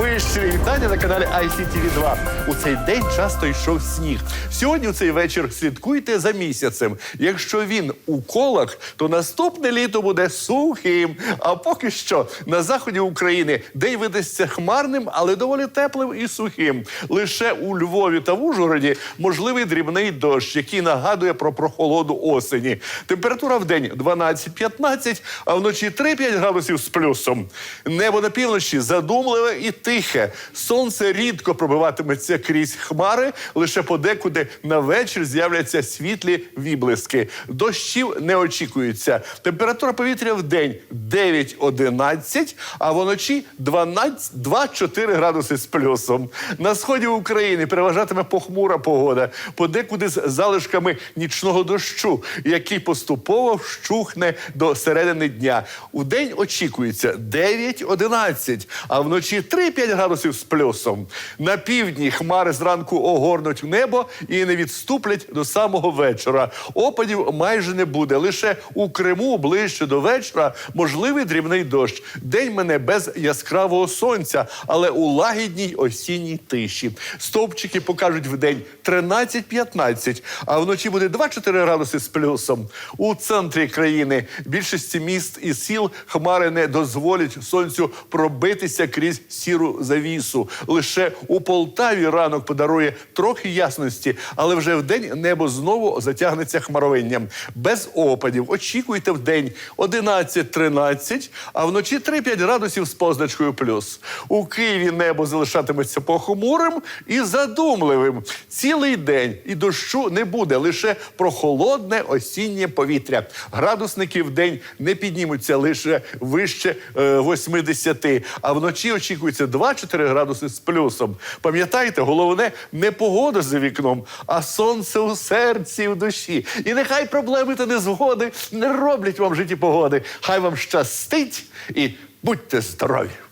Мої щирі вітання на каналі ICTV 2 У цей день часто йшов сніг. Сьогодні у цей вечір слідкуйте за місяцем. Якщо він у колах, то наступне літо буде сухим. А поки що на заході України день видасться хмарним, але доволі теплим і сухим. Лише у Львові та в Ужгороді можливий дрібний дощ, який нагадує про прохолоду осені. Температура в день 12-15, а вночі 3-5 градусів з плюсом. Небо на півночі задумливе і тихе. Сонце рідко пробиватиметься крізь хмари, лише подекуди на вечір з'являться світлі відблиски. Дощів не очікується. Температура повітря в день 9-11, а вночі 12 2-4 градуси з плюсом. На сході України переважатиме похмура погода, подекуди з залишками нічного дощу, який поступово вщухне до середини дня. У день очікується 9-11, а вночі 3-5 градусів з плюсом. На півдні хмари зранку огорнуть небо і не відступлять до самого вечора. Опадів майже не буде. Лише у Криму ближче до вечора можливий дрібний дощ. День мене без яскравого сонця, але у лагідній осінній тиші. Стовпчики покажуть в день 13-15, а вночі буде 2-4 градуси з плюсом. У центрі країни більшості міст і сіл хмари не дозволять сонцю пробитися крізь сіру завісу. Лише у Полтаві ранок подарує трохи ясності, але вже в день небо знову затягнеться хмаровинням. Без опадів очікуйте в день 11-13, а вночі 3-5 градусів з позначкою плюс. У Києві небо залишатиметься похмурим і задумливим. Цілий день і дощу не буде, лише прохолодне осіннє повітря. Градусники в день не піднімуться лише вище е, 80, а вночі очікується 2-4 градуси з плюсом. Пам'ятайте, головне не погода за вікном, а сонце у серці і в душі. І нехай проблеми та незгоди не роблять вам житті погоди. Хай вам щастить і будьте здорові!